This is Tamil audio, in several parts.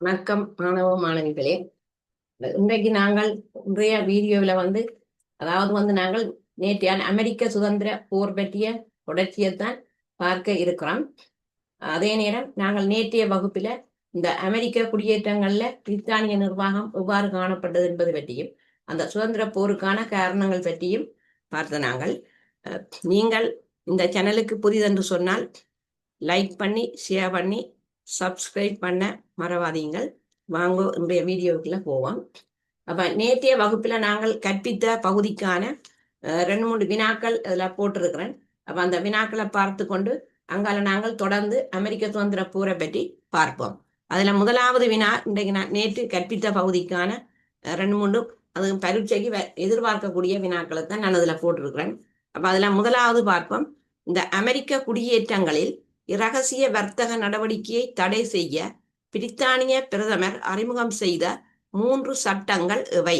வணக்கம் மாணவ மாணவிகளே. இன்றைக்கு நாங்கள் இன்றைய வீடியோவில் வந்து அதாவது வந்து நாங்கள் நேற்றைய அமெரிக்க சுதந்திர போர் பற்றிய தொடர்ச்சியைத்தான் பார்க்க இருக்கிறோம். அதே நேரம் நாங்கள் நேற்றைய வகுப்பில் இந்த அமெரிக்க குடியேற்றங்களில் பிரித்தானிய நிர்வாகம் எவ்வாறு காணப்பட்டது என்பது பற்றியும் அந்த சுதந்திர போருக்கான காரணங்கள் பற்றியும் பார்த்த நாங்கள். நீங்கள் இந்த சேனலுக்கு புதிதென்று சொன்னால் லைக் பண்ணி ஷேர் பண்ணி சப்ஸ்கிரைப் பண்ண மறவாதீங்கள். வாங்க இன்றைய வீடியோவுக்குள்ள போவோம். அப்ப நேற்றைய வகுப்புல நாங்கள் கற்பித்த பகுதிக்கான ரெண்டு மூணு வினாக்கள் இதில் போட்டிருக்கிறேன். அப்ப அந்த வினாக்களை பார்த்து கொண்டு அங்கால நாங்கள் தொடர்ந்து அமெரிக்க சுதந்திர போரை பற்றி பார்ப்போம். அதுல முதலாவது வினா இன்றைக்கு நான் நேற்று கற்பித்த பகுதிக்கான ரெண்டு மூன்று அது பரீட்சைக்கு எதிர்பார்க்கக்கூடிய வினாக்களை தான் நான் அதில் போட்டிருக்கிறேன். அப்ப அதுல முதலாவது பார்ப்போம். இந்த அமெரிக்க குடியேற்றங்களில் இரகசிய வர்த்தக நடவடிக்கையை தடை செய்ய பிரித்தானிய பிரதமர் அறிமுகம் செய்த மூன்று சட்டங்கள் இவை.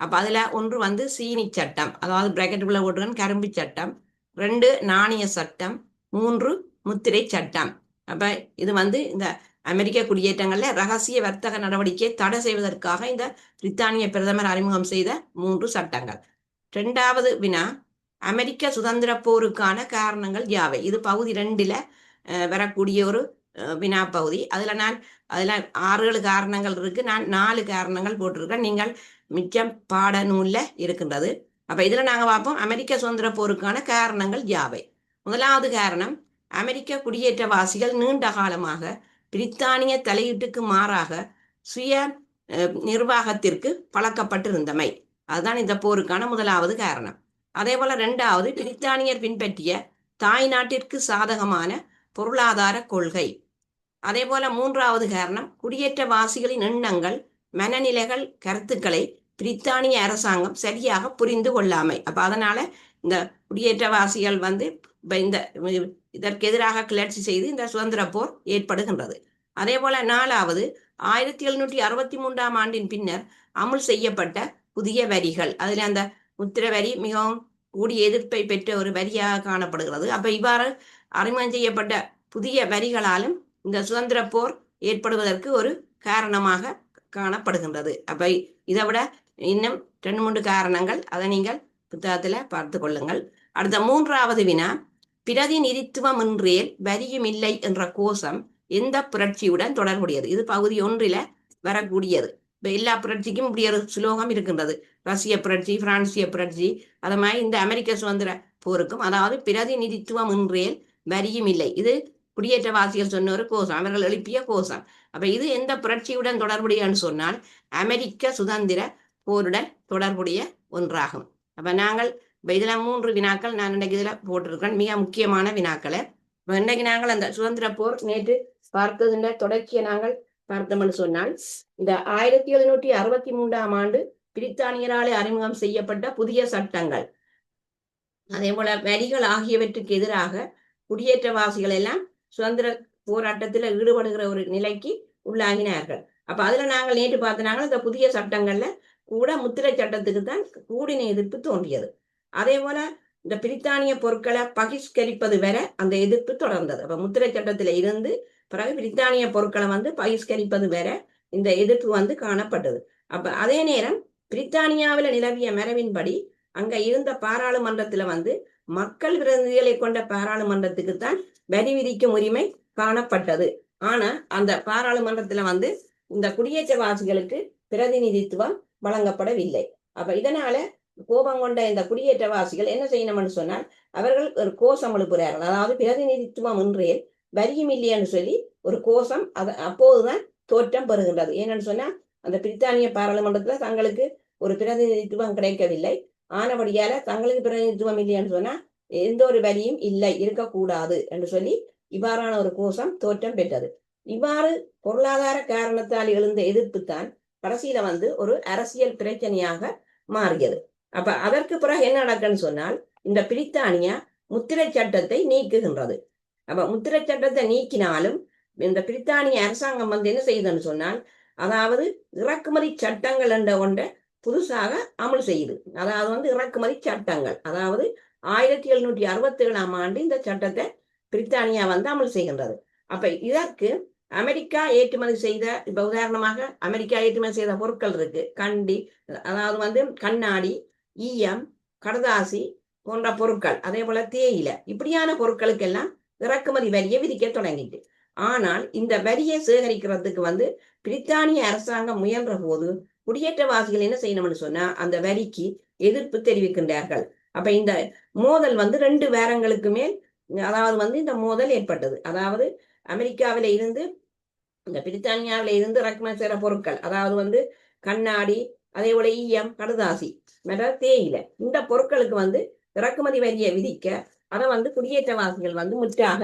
அப்ப அதுல ஒன்று வந்து சீனி சட்டம் அதாவது பிராக்கெட்டுக்குள்ள போட்டுருக்கேன் கரும்பு சட்டம் ரெண்டு நாணய சட்டம் மூன்று முத்திரை சட்டம். அப்ப இது வந்து இந்த அமெரிக்க குடியேற்றங்கள்ல ரகசிய வர்த்தக நடவடிக்கையை தடை செய்வதற்காக இந்த பிரித்தானிய பிரதமர் அறிமுகம் செய்த மூன்று சட்டங்கள். இரண்டாவது வினா அமெரிக்க சுதந்திர போருக்கான காரணங்கள் யாவை? இது பகுதி ரெண்டுல வரக்கூடிய ஒரு வினா பகுதி. அதில் நான் அதில் ஆறு ஏழு காரணங்கள் இருக்கு. நான் நாலு காரணங்கள் போட்டிருக்கேன். நீங்கள் மிச்சம் பாட இருக்கின்றது. அப்போ இதில் நாங்கள் பார்ப்போம். அமெரிக்க சுதந்திர போருக்கான காரணங்கள் யாவை? முதலாவது காரணம் அமெரிக்க குடியேற்றவாசிகள் நீண்ட காலமாக பிரித்தானிய தலையீட்டுக்கு மாறாக சுய நிர்வாகத்திற்கு பழக்கப்பட்டிருந்தமை. அதுதான் இந்த போருக்கான முதலாவது காரணம். அதே போல ரெண்டாவது பிரித்தானியர் பின்பற்றிய தாய் நாட்டிற்கு சாதகமான பொருளாதார கொள்கை. அதே போல மூன்றாவது காரணம் குடியேற்றவாசிகளின் எண்ணங்கள் மனநிலைகள் கருத்துக்களை பிரித்தானிய அரசாங்கம் சரியாக புரிந்து கொள்ளாமை. அப்ப அதனால இந்த குடியேற்றவாசிகள் வந்து இந்த இதற்கு எதிராக கிளர்ச்சி செய்து இந்த சுதந்திர போர் ஏற்படுகின்றது. அதே போல நாலாவது ஆயிரத்தி எழுநூற்றி அறுபத்தி மூன்றாம் ஆண்டின் பின்னர் அமுல் செய்யப்பட்ட புதிய வரிகள். அதில் அந்த உத்திர வரி மிகவும் கூடிய எதிர்ப்பை பெற்ற ஒரு வரியாக காணப்படுகிறது. அப்ப இவ்வாறு அறிமுகம் செய்யப்பட்ட புதிய வரிகளாலும் இந்த சுதந்திர போர் ஏற்படுவதற்கு ஒரு காரணமாக காணப்படுகின்றது. அப்ப இதை விட இன்னும் ரெண்டு மூன்று காரணங்கள் அதை நீங்கள் புத்தகத்துல பார்த்து கொள்ளுங்கள். அடுத்த மூன்றாவது வினா பிரதிநிதித்துவம் இன்றேல் வரியும் இல்லை என்ற கோஷம் எந்த புரட்சியுடன் தொடர்புடையது? இது பகுதி ஒன்றில வரக்கூடியது. எல்லா புரட்சிக்கும் இப்படி ஒரு சுலோகம் இருக்கின்றது. ரஷ்ய புரட்சி பிரான்சிய புரட்சி அது மாதிரி இந்த அமெரிக்க சுதந்திர போருக்கும் அதாவது பிரதிநிதித்துவம் இன்றேல் வரியும் இல்லை. இது குடியேற்றவாசிகள் சொன்ன ஒரு கோஷம் அவர்கள் எழுப்பிய கோஷம். அப்ப இது எந்த புரட்சியுடன் தொடர்புடையன்னு சொன்னால் அமெரிக்க சுதந்திர போருடன் தொடர்புடைய ஒன்றாகும். அப்ப நாங்கள் இப்ப இதுல மூன்று வினாக்கள் நான் இன்னைக்கு இதுல போட்டிருக்கிறேன் மிக முக்கியமான வினாக்களை. இப்ப இன்னைக்கு நாங்கள் அந்த சுதந்திர போர் நேற்று பார்த்ததுன்ற தொடர்ச்சியை நாங்கள் பார்த்தோம்னு சொன்னால் இந்த ஆயிரத்தி எழுநூற்றி அறுபத்தி மூன்றாம் ஆண்டு பிரித்தானியராலே அறிமுகம் செய்யப்பட்ட புதிய சட்டங்கள். அதே போல வரிகள் ஆகியவற்றுக்கு எதிராக குடியேற்றவாசிகள் எல்லாம் சுதந்திர போராட்டத்தில் ஈடுபடுகிற ஒரு நிலைக்கு உள்ளாகினார்கள். அப்ப அதுல நாங்கள் நேற்று பார்த்தனாங்க இந்த புதிய சட்டங்கள்ல கூட முத்திரை சட்டத்துக்கு தான் கூடின எதிர்ப்பு தோன்றியது. அதே போல இந்த பிரித்தானிய பொருட்களை பகிஷ்கரிப்பது வரை அந்த எதிர்ப்பு தொடர்ந்தது. அப்ப முத்திரை சட்டத்துல இருந்து பிறகு பிரித்தானிய பொருட்களை வந்து பகிஷ்கரிப்பது வேற இந்த எதிர்ப்பு வந்து காணப்பட்டது. அப்ப அதே நேரம் பிரித்தானியாவில் நிலவிய மரபின்படி அங்க இருந்த பாராளுமன்றத்துல வந்து மக்கள் பிரதிநிதிகளை கொண்ட பாராளுமன்றத்துக்கு தான் வரி விதிக்கும் உரிமை காணப்பட்டது. ஆனா அந்த பாராளுமன்றத்துல வந்து இந்த குடியேற்றவாசிகளுக்கு பிரதிநிதித்துவம் வழங்கப்படவில்லை. அப்ப இதனால கோபம் கொண்ட இந்த குடியேற்றவாசிகள் என்ன செய்யணும்னு சொன்னால் அவர்கள் ஒரு கோஷம் எழுப்புகிறார்கள். அதாவது பிரதிநிதித்துவம் இன்றே வரியும் இல்லைன்னு சொல்லி ஒரு கோஷம் அது அப்போதுதான் தோற்றம் பெறுகின்றது. ஏன்னு சொன்னா அந்த பிரித்தானிய பாராளுமன்றத்துல தங்களுக்கு ஒரு பிரதிநிதித்துவம் கிடைக்கவில்லை. ஆனபடியால தங்களுக்கு பிரதிநிதித்துவம் இல்லைன்னு சொன்னா எந்த ஒரு வரியும் இல்லை இருக்கக்கூடாது என்று சொல்லி இவ்வாறான ஒரு கோஷம் தோற்றம் பெற்றது. இவ்வாறு பொருளாதார காரணத்தால் எழுந்த எதிர்ப்பு தான் கடைசியில வந்து ஒரு அரசியல் பிரச்சனையாக மாறியது. அப்ப அதற்கு பிறகு என்ன நடக்குன்னு சொன்னால் இந்த பிரித்தானியா முத்திரை சட்டத்தை நீக்குகின்றது. அப்ப முத்திரை சட்டத்தை நீக்கினாலும் இந்த பிரித்தானிய அரசாங்கம் வந்து என்ன செய்யுதுன்னு சொன்னால் அதாவது இறக்குமதி சட்டங்கள் என்ற ஒன்றை புதுசாக அமல் செய்யுது. அதாவது வந்து இறக்குமதி சட்டங்கள். அதாவது ஆயிரத்தி எழுநூற்றி அறுபத்தி ஏழாம் ஆண்டு இந்த சட்டத்தை பிரித்தானியா வந்து அமல் செய்கின்றது. அப்ப இதற்கு அமெரிக்கா ஏற்றுமதி செய்த இப்ப உதாரணமாக அமெரிக்கா ஏற்றுமதி செய்த பொருட்கள் இருக்கு. கண்டி அதாவது வந்து கண்ணாடி ஈயம் கடதாசி போன்ற பொருட்கள். அதே போல தேயிலை. இப்படியான பொருட்களுக்கெல்லாம் இறக்குமதி வரியை விதிக்க தொடங்கிட்டு. ஆனால் இந்த வரியை சேகரிக்கிறதுக்கு வந்து பிரித்தானிய அரசாங்கம் முயன்ற போது குடியேற்றவாசிகள் என்ன செய்யணும்னு சொன்னா அந்த வரிக்கு எதிர்ப்பு தெரிவிக்கின்றார்கள். அப்ப இந்த மோதல் வந்து ரெண்டு வேரங்களுக்கு மேல் அதாவது வந்து இந்த மோதல் ஏற்பட்டது. அதாவது அமெரிக்காவில இருந்து இந்த பிரித்தானியாவில இருந்து இறக்குமதி செய்கிற பொருட்கள் அதாவது வந்து கண்ணாடி அதே போல ஈயம் கடுதாசி மற்ற தேயிலை இந்த பொருட்களுக்கு வந்து இறக்குமதி வரியை விதிக்க அதை வந்து குடியேற்றவாசிகள் வந்து முற்றாக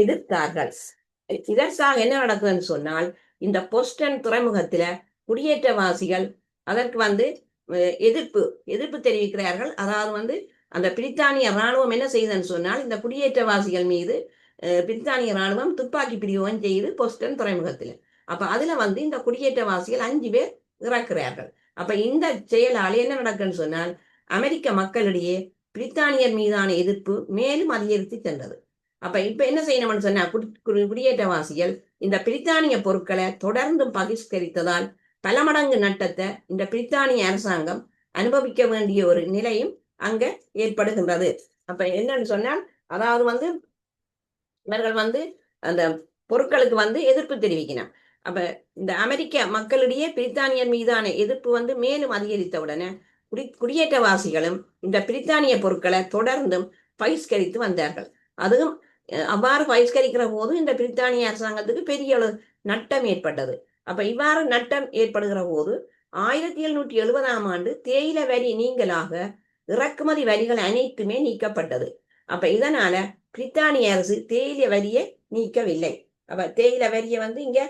எதிர்த்தார்கள். இதற்காக என்ன நடக்குதுன்னு சொன்னால் இந்த பொஸ்டன் துறைமுகத்துல குடியேற்றவாசிகள் அதற்கு வந்து எதிர்ப்பு எதிர்ப்பு தெரிவிக்கிறார்கள். அதாவது வந்து அந்த பிரித்தானிய ராணுவம் என்ன செய்யுதுன்னு சொன்னால் இந்த குடியேற்றவாசிகள் மீது பிரித்தானிய ராணுவம் துப்பாக்கி பிரிவும் செய்து பொஸ்டன் துறைமுகத்தில். அப்ப அதுல வந்து இந்த குடியேற்றவாசிகள் அஞ்சு பேர் இறக்குறார்கள். அப்ப இந்த செயலால் என்ன நடக்குன்னு சொன்னால் அமெரிக்க மக்களிடையே பிரித்தானியர் மீதான எதிர்ப்பு மேலும் அதிகரித்து சென்றது. அப்ப இப்ப என்ன செய்யணும்னு சொன்னா குடியேற்றவாசிகள் இந்த பிரித்தானிய பொருட்களை தொடர்ந்து பகிஷ்கரித்ததால் பல மடங்கு நட்டத்தை இந்த பிரித்தானிய அரசாங்கம் அனுபவிக்க வேண்டிய ஒரு நிலையும் அங்க ஏற்படுகின்றது. அப்ப என்னன்னு சொன்னால் அதாவது வந்து இவர்கள் வந்து அந்த பொருட்களுக்கு வந்து எதிர்ப்பு தெரிவிக்கணும் அப்ப இந்த அமெரிக்க மக்களிடையே பிரித்தானியர் மீதான எதிர்ப்பு வந்து மேலும் அதிகரித்த உடனே குடி குடியேற்றவாசிகளும் இந்த பிரித்தானிய பொருட்களை தொடர்ந்தும் பகிஷ்கரித்து வந்தார்கள். அதுவும் அவ்வாறு பகிஷ்கரிக்கிற போது இந்த பிரித்தானிய அரசாங்கத்துக்கு பெரிய அளவு நட்டம் ஏற்பட்டது. அப்ப இவ்வாறு நட்டம் ஏற்படுகிற போது ஆயிரத்தி எழுநூற்றி எழுபதாம் ஆண்டு தேயில வரி நீங்களாக இறக்குமதி வரிகள் அனைத்துமே நீக்கப்பட்டது. அப்ப இதனால பிரித்தானிய அரசு தேயிலை வரியை நீக்கவில்லை. அப்ப தேயில வரியை வந்து இங்க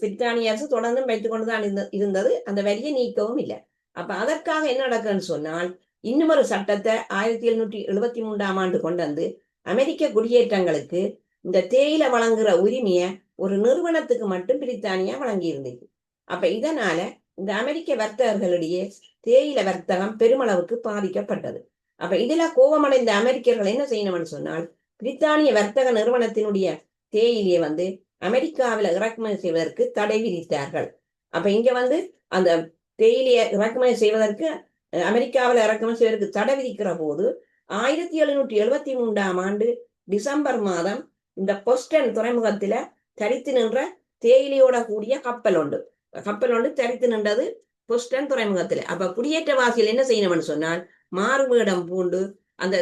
பிரித்தானிய அரசு தொடர்ந்து வைத்துக்கொண்டுதான் இருந்தது. அந்த வரியை நீக்கவும் இல்லை. அப்ப அதற்காக என்ன நடக்குன்னு சொன்னால் இன்னும் ஒரு சட்டத்தை ஆயிரத்தி எழுநூற்றி எழுபத்தி மூன்றாம் ஆண்டு கொண்டு வந்து அமெரிக்க குடியேற்றங்களுக்கு இந்த தேயிலை வழங்குற உரிமைய ஒரு நிறுவனத்துக்கு மட்டும் பிரித்தானியா வழங்கி இருந்தது அப்ப இதனால இந்த அமெரிக்க வர்த்தகர்களிடையே தேயிலை வர்த்தகம் பெருமளவுக்கு பாதிக்கப்பட்டது. அப்ப இதுல கோபமடைந்த அமெரிக்கர்கள் என்ன செய்யணும்னு சொன்னால் பிரித்தானிய வர்த்தக நிறுவனத்தினுடைய தேயிலையை வந்து அமெரிக்காவில இறக்குமதி செய்வதற்கு தடை விதித்தார்கள். அப்ப இங்க வந்து அந்த தேயிலையை இறக்குமதி செய்வதற்கு அமெரிக்காவில் இறக்குமதி செய்வதற்கு தடை விதிக்கிற போது ஆயிரத்தி எழுநூற்றி எழுபத்தி மூன்றாம் ஆண்டு டிசம்பர் மாதம் இந்த பொஸ்டன் துறைமுகத்துல தரித்து நின்ற தேயிலையோட கூடிய கப்பல் உண்டு கப்பல் ஒன்று தரித்து நின்றது பொஸ்டன் துறைமுகத்துல. அப்ப குடியேற்றவாசிகள் என்ன செய்யணும்னு சொன்னால் மாறுவேடம் பூண்டு அந்த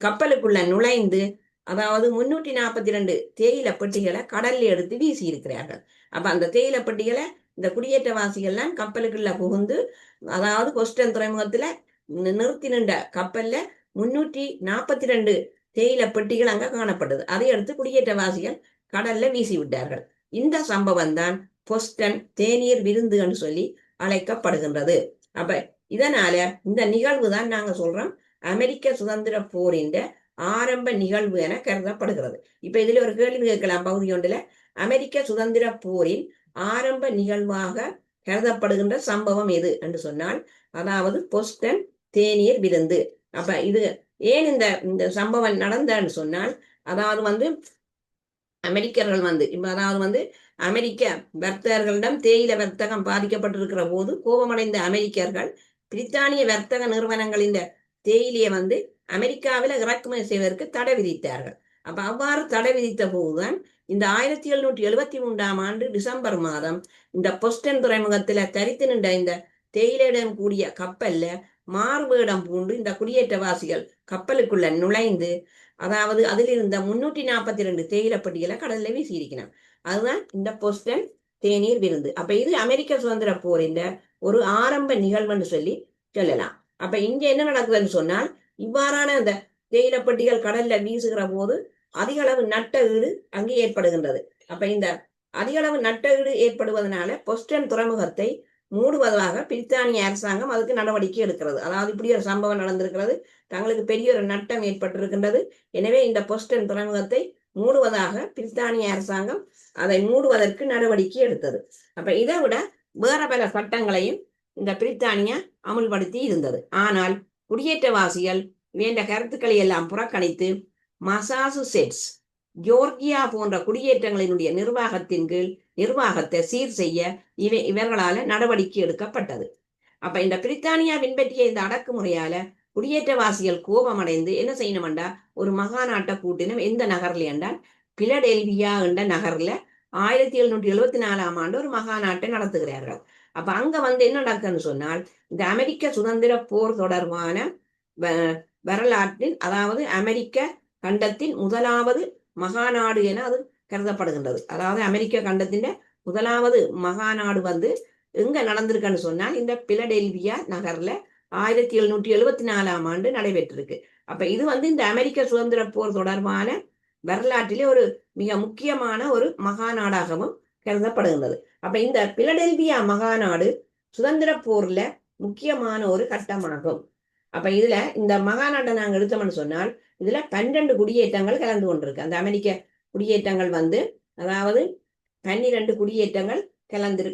கப்பலுக்குள்ள நுழைந்து அதாவது முன்னூற்றி நாற்பத்தி ரெண்டு தேயிலை பெட்டிகளை கடல்ல எடுத்து வீசி இருக்கிறார்கள் அப்ப அந்த தேயிலை பெட்டிகளை இந்த குடியேற்றவாசிகள்லாம் கப்பலுக்குள்ள புகுந்து அதாவது கொஸ்டன் துறைமுகத்துல நிறுத்தி நின்ற கப்பல்ல முன்னூற்றி நாற்பத்தி ரெண்டு தேயிலை பெட்டிகள் அங்க காணப்பட்டது அதை அடுத்து குடியேற்றவாசிகள் கடல்ல வீசி விட்டார்கள். இந்த சம்பவம் தான் பொஸ்டன் தேநீர் விருந்து என்று சொல்லி அழைக்கப்படுகின்றது. அப்ப இதனால இந்த நிகழ்வு தான் நாங்க சொல்றோம். அமெரிக்க சுதந்திர போரின் ஆரம்ப நிகழ்வு என கருதப்படுகிறது. இப்ப இதுல ஒரு கேள்வி கேட்கலாம். பகுதி ஒன்றுல அமெரிக்க சுதந்திர போரின் ஆரம்ப நிகழ்வாக கருதப்படுகின்ற சம்பவம் எது என்று சொன்னால் அதாவது பொஸ்டன் தேநீர் விருந்து. அப்ப இது ஏன் இந்த இந்த சம்பவம் நடந்தன்னு சொன்னால் அதாவது வந்து அமெரிக்கர்கள் வந்து இப்ப அதாவது வந்து அமெரிக்க வர்த்தகர்களிடம் தேயில வர்த்தகம் பாதிக்கப்பட்டிருக்கிற போது கோபமடைந்த அமெரிக்கர்கள் பிரித்தானிய வர்த்தக நிறுவனங்களின் தேயிலையை வந்து அமெரிக்காவில இறக்குமதி செய்வதற்கு தடை விதித்தார்கள். அப்ப அவ்வாறு தடை விதித்த போதுதான் இந்த ஆயிரத்தி எழுநூற்றி எழுபத்தி மூன்றாம் ஆண்டு டிசம்பர் மாதம் இந்த பொஸ்டன் துறைமுகத்துல தரித்து நின்ற இந்த தேயிலையுடன் கூடிய கப்பல்ல மார்வேடம் பூண்டு இந்த குடியேற்றவாசிகள் கப்பலுக்குள்ள நுழைந்து அதாவது அதில் இருந்த முன்னூற்றி நாற்பத்தி ரெண்டு தேயிலப்பட்டிகளை கடல்ல வீசியிருக்கணும் அதுதான் இந்த பொஸ்டன் தேநீர் விருந்து. அப்ப இது அமெரிக்க சுதந்திர போரின் ஒரு ஆரம்ப நிகழ்வுன்னு சொல்லி சொல்லலாம். அப்ப இங்க என்ன நடக்குதுன்னு சொன்னால் இவ்வாறான அந்த தேயிலப்பட்டிகள் கடல்ல வீசுகிற போது அதிக அளவு நட்ட ஈடு அங்கே ஏற்படுகின்றது. அப்ப இந்த அதிக அளவு நட்ட ஈடு ஏற்படுவதனால பொஸ்டன் துறைமுகத்தை மூடுவதாக பிரித்தானிய அரசாங்கம் அதுக்கு நடவடிக்கை எடுக்கிறது. அதாவது இப்படி ஒரு சம்பவம் நடந்திருக்கிறது. தங்களுக்கு பெரிய ஒரு நட்டம் ஏற்பட்டிருக்கின்றது. எனவே இந்த பொஸ்டன் துறைமுகத்தை மூடுவதாக பிரித்தானிய அரசாங்கம் அதை மூடுவதற்கு நடவடிக்கை எடுத்தது. அப்ப இதை விட வேற பல சட்டங்களையும் இந்த பிரித்தானியா அமுல்படுத்தி இருந்தது. ஆனால் குடியேற்றவாசிகள் வேண்ட கருத்துக்களை எல்லாம் புறக்கணித்து மசாசு ஜோர்ஜியா ஜோர்கியா போன்ற குடியேற்றங்களினுடைய நிர்வாகத்தின் கீழ் நிர்வாகத்தை சீர் செய்ய இவை இவர்களால நடவடிக்கை எடுக்கப்பட்டது. அப்ப இந்த பிரித்தானியா பின்பற்றிய இந்த அடக்குமுறையால குடியேற்றவாசிகள் கோபமடைந்து என்ன செய்யணும்டா ஒரு மகாநாட்ட கூட்டினம் எந்த நகர்ல என்றால் பிலடெல்வியா என்ற நகர்ல ஆயிரத்தி எழுநூற்றி எழுபத்தி நாலாம் ஆண்டு ஒரு மகாநாட்டை நடத்துகிறார்கள். அப்ப அங்க வந்து என்ன நடக்குதுன்னு சொன்னால் இந்த அமெரிக்க சுதந்திர போர் தொடர்பான வரலாற்றின் அதாவது அமெரிக்க கண்டத்தின் முதலாவது மகாநாடு என அது கருதப்படுகின்றது. அதாவது அமெரிக்க கண்டத்தின் முதலாவது மகாநாடு வந்து எங்க நடந்திருக்குன்னு சொன்னால் இந்த பிலடெல்வியா நகர்ல ஆயிரத்தி எழுநூற்றி எழுபத்தி நாலாம் ஆண்டு நடைபெற்றிருக்கு. அப்ப இது வந்து இந்த அமெரிக்க சுதந்திர போர் தொடர்பான வரலாற்றிலே ஒரு மிக முக்கியமான ஒரு மகாநாடாகவும் கருதப்படுகின்றது. அப்ப இந்த பிலடெல்வியா மகாநாடு சுதந்திர போர்ல முக்கியமான ஒரு கட்டமாகும். அப்ப இதுல இந்த மகாநாட்டை நாங்க எடுத்தோம்னு சொன்னால் இதுல பன்னிரண்டு குடியேற்றங்கள் கலந்து கொண்டிருக்கு. அந்த அமெரிக்க குடியேற்றங்கள் வந்து அதாவது பன்னிரண்டு குடியேற்றங்கள் கலந்து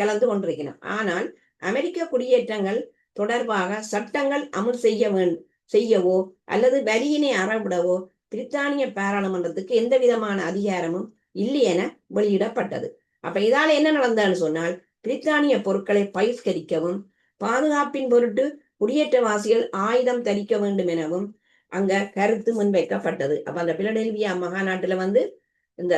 கலந்து கொண்டிருக்கணும் ஆனால் அமெரிக்க குடியேற்றங்கள் தொடர்பாக சட்டங்கள் அமல் செய்ய செய்யவோ அல்லது வரியினை அறவிடவோ பிரித்தானிய பாராளுமன்றத்துக்கு எந்த விதமான அதிகாரமும் இல்லை என வெளியிடப்பட்டது. அப்ப இதால என்ன நடந்தான்னு சொன்னால் பிரித்தானிய பொருட்களை பயிர்கரிக்கவும் பாதுகாப்பின் பொருட்டு குடியேற்றவாசிகள் ஆயுதம் தரிக்க வேண்டும் எனவும் அங்க கருத்து முன்வைக்கப்பட்டது. அப்ப அந்த பிலடெல்வியா மகாநாட்டுல வந்து இந்த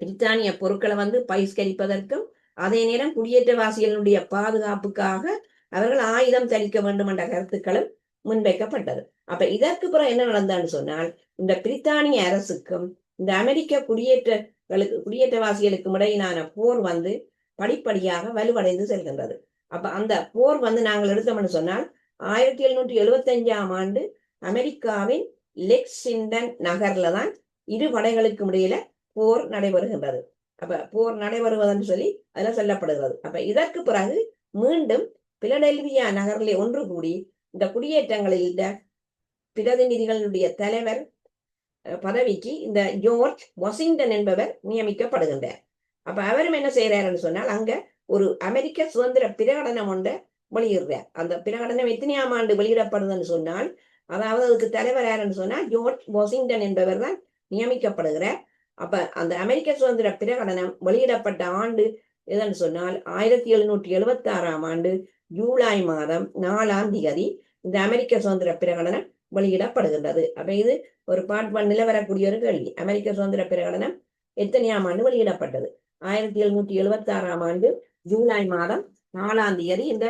பிரித்தானிய பொருட்களை வந்து பயிர்கரிப்பதற்கும் அதே நேரம் குடியேற்றவாசிகளுடைய பாதுகாப்புக்காக அவர்கள் ஆயுதம் தரிக்க வேண்டும் என்ற கருத்துக்களும் முன்வைக்கப்பட்டது. அப்ப இதற்கு பிறகு என்ன நடந்தான்னு சொன்னால் இந்த பிரித்தானிய அரசுக்கும் இந்த அமெரிக்க குடியேற்றங்களுக்கு குடியேற்றவாசிகளுக்கும் இடையிலான போர் வந்து படிப்படியாக வலுவடைந்து செல்கின்றது. அப்ப அந்த போர் வந்து நாங்கள் எடுத்தோம்னு சொன்னால் ஆயிரத்தி எழுநூற்றி எழுபத்தி அஞ்சாம் ஆண்டு அமெரிக்காவின் லெக்சிண்டன் நகர்ல தான் இரு படைகளுக்கும் இடையில போர் நடைபெறுகின்றது. அப்ப போர் நடைபெறுவதுன்னு சொல்லி அதுல சொல்லப்படுகிறது. அப்ப இதற்கு பிறகு மீண்டும் பிலடெல்வியா நகரில் ஒன்று கூடி இந்த குடியேற்றங்களில் இந்த பிரதிநிதிகளுடைய தலைவர் பதவிக்கு இந்த ஜோர்ஜ் வாஷிங்டன் என்பவர் நியமிக்கப்படுகின்றார். அப்ப அவரும் என்ன செய்யறாருன்னு சொன்னால் அங்க ஒரு அமெரிக்க சுதந்திர பிரகடனம் ஒன்றை வெளியிடுறார். அந்த பிரகடனம் எத்தனையாம் ஆண்டு வெளியிடப்படுதுன்னு சொன்னால் அதாவது அதுக்கு தலைவர் யாருன்னு சொன்னா ஜோர்ஜ் வாஷிங்டன் என்பவர் தான் நியமிக்கப்படுகிறார் அப்ப அந்த அமெரிக்க சுதந்திர பிரகடனம் வெளியிடப்பட்ட ஆண்டு எதுன்னு சொன்னால் ஆயிரத்தி எழுநூற்றி எழுபத்தி ஆறாம் ஆண்டு ஜூலை மாதம் நாலாம் தேதி இந்த அமெரிக்க சுதந்திர பிரகடனம் வெளியிடப்படுகின்றது. அப்ப இது ஒரு பார்ட் ஒன்னில் வரக்கூடிய ஒரு கேள்வி. அமெரிக்க சுதந்திர பிரகடனம் எத்தனையாம் ஆண்டு வெளியிடப்பட்டது? ஆயிரத்தி எழுநூற்றி எழுபத்தி ஆறாம் ஆண்டு ஜூலை மாதம் நாலாம் தேதி இந்த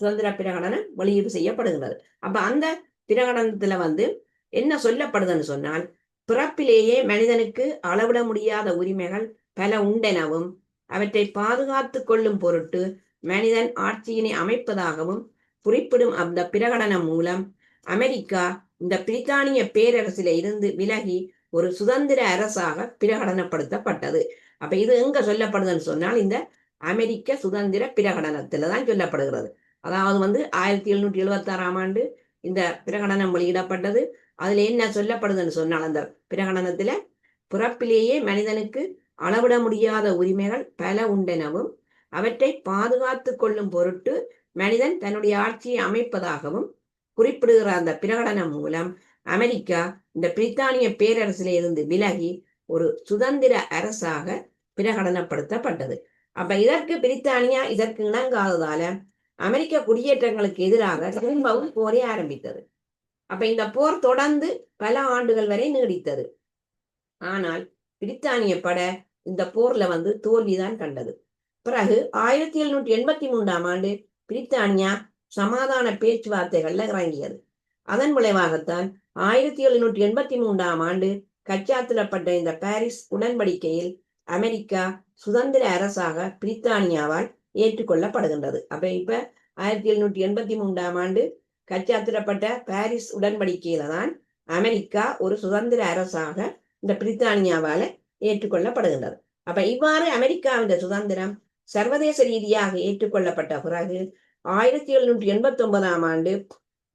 சுதந்திர பிரகடனம் வெளியீடு செய்யப்படுகின்றது. அப்ப அந்த பிரகடனத்துல வந்து என்ன சொல்லப்படுதுன்னு சொன்னால் பிறப்பிலேயே மனிதனுக்கு அளவிட முடியாத உரிமைகள் பல உண்டெனவும் அவற்றை பாதுகாத்து கொள்ளும் பொருட்டு மனிதன் ஆட்சியினை அமைப்பதாகவும் குறிப்பிடும் அந்த பிரகடனம் மூலம் அமெரிக்கா இந்த பிரித்தானிய பேரரசில இருந்து விலகி ஒரு சுதந்திர அரசாக பிரகடனப்படுத்தப்பட்டது. அப்ப இது எங்க சொல்லப்படுதுன்னு சொன்னால் இந்த அமெரிக்க சுதந்திர பிரகடனத்துல தான் சொல்லப்படுகிறது. அதாவது வந்து ஆயிரத்தி எழுநூற்றி எழுபத்தி ஆறாம் ஆண்டு இந்த பிரகடனம் வெளியிடப்பட்டது. அதுல என்ன சொல்லப்படுதுன்னு சொன்னால் அந்த பிரகடனத்துல பிறப்பிலேயே மனிதனுக்கு அளவிட முடியாத உரிமைகள் பல உண்டெனவும் அவற்றை பாதுகாத்து கொள்ளும் பொருட்டு மனிதன் தன்னுடைய ஆட்சியை அமைப்பதாகவும் குறிப்பிடுகிற அந்த பிரகடனம் மூலம் அமெரிக்கா இந்த பிரித்தானிய பேரரசில இருந்து விலகி ஒரு சுதந்திர அரசாக பிரகடனப்படுத்தப்பட்டது. அப்ப இதற்கு பிரித்தானியா இதற்கு இணங்காததால அமெரிக்க குடியேற்றங்களுக்கு எதிராக திரும்பவும் போரே ஆரம்பித்தது. அப்ப இந்த போர் தொடர்ந்து பல ஆண்டுகள் வரை நீடித்தது. ஆனால் பிரித்தானிய பட இந்த போர்ல வந்து தோல்விதான் கண்டது. பிறகு ஆயிரத்தி எழுநூற்றி எண்பத்தி மூன்றாம் ஆண்டு பிரித்தானியா சமாதான பேச்சுவார்த்தைகள்ல இறங்கியது. அதன் விளைவாகத்தான் ஆயிரத்தி எழுநூற்றி எண்பத்தி மூன்றாம் ஆண்டு கச்சாத்திடப்பட்ட இந்த பாரிஸ் உடன்படிக்கையில் அமெரிக்கா சுதந்திர அரசாக பிரித்தானியாவால் ஏற்றுக்கொள்ளப்படுகின்றது. அப்ப இப்ப ஆயிரத்தி எழுநூற்றி எண்பத்தி மூன்றாம் ஆண்டு கச்சாத்திடப்பட்ட பாரிஸ் உடன்படிக்கையில தான் அமெரிக்கா ஒரு சுதந்திர அரசாக இந்த பிரித்தானியாவால ஏற்றுக்கொள்ளப்படுகின்றது. அப்ப இவ்வாறு அமெரிக்காவின் சுதந்திரம் சர்வதேச ரீதியாக ஏற்றுக்கொள்ளப்பட்ட பிறகு ஆயிரத்தி எழுநூற்றி எண்பத்தி ஒன்பதாம் ஆண்டு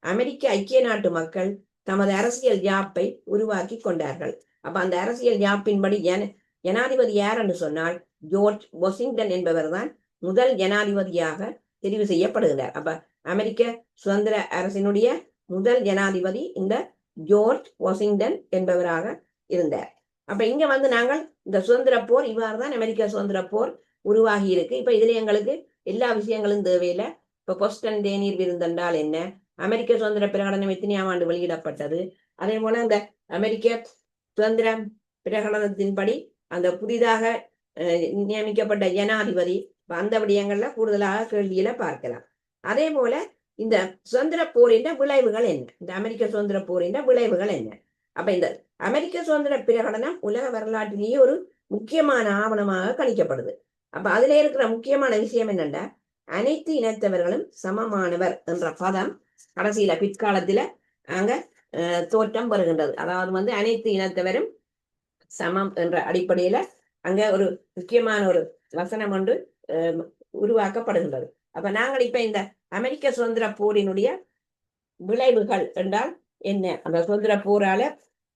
அமெரிக்க ஐக்கிய நாட்டு மக்கள் தமது அரசியல் யாப்பை உருவாக்கி கொண்டார்கள். அப்ப அந்த அரசியல் யாப்பின்படி ஜனாதிபதி யார் என்று சொன்னால் ஜோர்ஜ் வாஷிங்டன் என்பவர் தான் முதல் ஜனாதிபதியாக தெரிவு செய்யப்படுகிறார். அப்ப அமெரிக்க சுதந்திர அரசினுடைய முதல் ஜனாதிபதி இந்த ஜோர்ஜ் வாஷிங்டன் என்பவராக இருந்தார். அப்ப இங்க வந்து நாங்கள் இந்த சுதந்திர போர் இவ்வாறு தான் அமெரிக்க சுதந்திர போர் உருவாகி இருக்கு. இப்ப இதுல எங்களுக்கு எல்லா விஷயங்களும் தேவையில்லை. இப்ப கொஸ்டன் தேநீர் விருந்தென்றால் என்ன? அமெரிக்க சுதந்திர பிரகடனம் எத்தனையாம் ஆண்டு வெளியிடப்பட்டது? அதே போல இந்த அமெரிக்க சுதந்திர பிரகடனத்தின்படி அந்த புதிதாக நியமிக்கப்பட்ட ஜனாதிபதி அந்த விடயங்கள்ல கூடுதலாக கேள்வியில பார்க்கலாம். அதே போல இந்த சுதந்திர போரின் விளைவுகள் என்ன? இந்த அமெரிக்க சுதந்திர போரின் விளைவுகள் என்ன? அப்ப இந்த அமெரிக்க சுதந்திர பிரகடனம் உலக வரலாற்றிலேயே ஒரு முக்கியமான ஆவணமாக கணிக்கப்படுது. அப்ப அதுல இருக்கிற முக்கியமான விஷயம் என்னன்னா அனைத்து இனத்தவர்களும் சமமானவர் என்ற பதம் கடைசியில பிற்காலத்துல அங்க தோற்றம் பெறுகின்றது. அதாவது வந்து அனைத்து இனத்தவரும் சமம் என்ற அடிப்படையில அங்க ஒரு முக்கியமான ஒரு வசனம் ஒன்று உருவாக்கப்படுகின்றது அப்ப நாங்கள் இப்ப இந்த அமெரிக்க சுதந்திர போரினுடைய விளைவுகள் என்றால் என்ன அந்த சுதந்திர போரால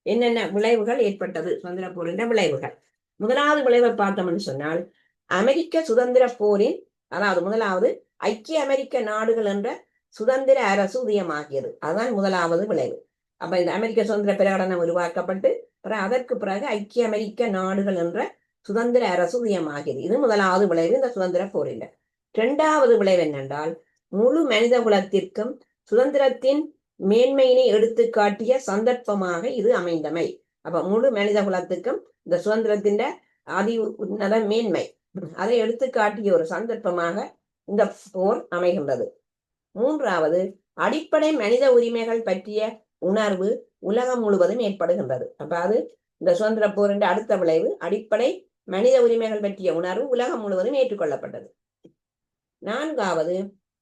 என்னென்ன விளைவுகள் ஏற்பட்டது சுதந்திர போரின் விளைவுகள் முதலாவது விளைவை பார்த்தோம்னு சொன்னால் அமெரிக்க சுதந்திர போரின் அதாவது முதலாவது ஐக்கிய அமெரிக்க நாடுகள் என்ற சுதந்திர அரசு உதயமாகியது அதுதான் முதலாவது விளைவு அப்ப இந்த அமெரிக்க சுதந்திர பிரகடனம் உருவாக்கப்பட்டு பிறகு அதற்கு பிறகு ஐக்கிய அமெரிக்க நாடுகள் என்ற சுதந்திர அரசு உதயமாகியது இது முதலாவது விளைவு இந்த சுதந்திர போரில். இரண்டாவது விளைவு என்னென்றால் முழு மனித குலத்திற்கும் சுதந்திரத்தின் மேன்மையினை எடுத்து காட்டிய சந்தர்ப்பமாக இது அமைந்தமை. அப்ப முழு மனித குலத்துக்கும் இந்த சுதந்திரத்தின் அதி உன்னத மேன்மை. அதை எடுத்து காட்டிய ஒரு சந்தர்ப்பமாக இந்த போர் அமைகின்றது. மூன்றாவது அடிப்படை மனித உரிமைகள் பற்றிய உணர்வு உலகம் முழுவதும் ஏற்படுகின்றது. அப்ப அது இந்த சுதந்திர போரின் அடுத்த விளைவு அடிப்படை மனித உரிமைகள் பற்றிய உணர்வு உலகம் முழுவதும் ஏற்றுக்கொள்ளப்பட்டது. நான்காவது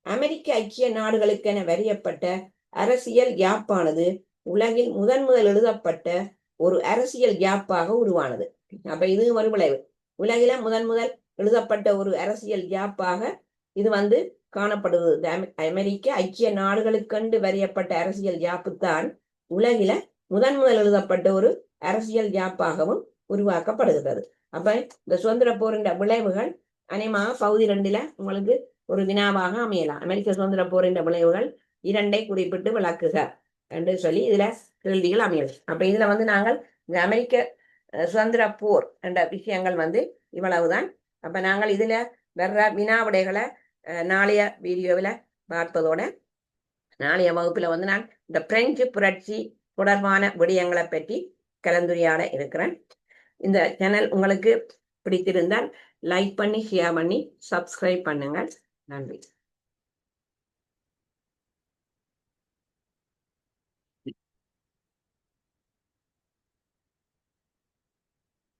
அமெரிக்க ஐக்கிய நாடுகளுக்கென வரியப்பட்ட அரசியல் யாப்பானது உலகில் முதன் முதல் எழுதப்பட்ட ஒரு அரசியல் யாப்பாக உருவானது. அப்ப இது ஒரு விளைவு உலகில முதன் முதல் எழுதப்பட்ட ஒரு அரசியல் யாப்பாக இது வந்து காணப்படுது. அமெரிக்க ஐக்கிய நாடுகளுக்கென்று வரையப்பட்ட அரசியல் யாப்புத்தான் உலகில முதன் முதல் எழுதப்பட்ட ஒரு அரசியல் யாப்பாகவும் உருவாக்கப்படுகிறது. அப்ப இந்த சுதந்திர போரின் விளைவுகள் அநேகமாக பகுதி ரெண்டுல உங்களுக்கு ஒரு வினாவாக அமையலாம். அமெரிக்க சுதந்திர போரின் விளைவுகள் இரண்டை குறிப்பிட்டு விளக்குக என்று சொல்லி இதுல கேள்விகள் அமையலாம் அப்ப இதுல வந்து நாங்கள் இந்த அமெரிக்க சுதந்திர போர் என்ற விஷயங்கள் வந்து இவ்வளவுதான். அப்ப நாங்கள் இதுல வர்ற வினாவிடைகளை அஹ், நாளைய வீடியோவில் பார்ப்பதோட நாளைய வகுப்புல வந்து நான் இந்த பிரெஞ்சு புரட்சி தொடர்பான விடயங்களை பற்றி கலந்துரையாட இருக்கிறேன். இந்த சேனல் உங்களுக்கு பிடித்திருந்தால் லைக் பண்ணி ஷேர் பண்ணி சப்ஸ்கிரைப் பண்ணுங்கள். நன்றி.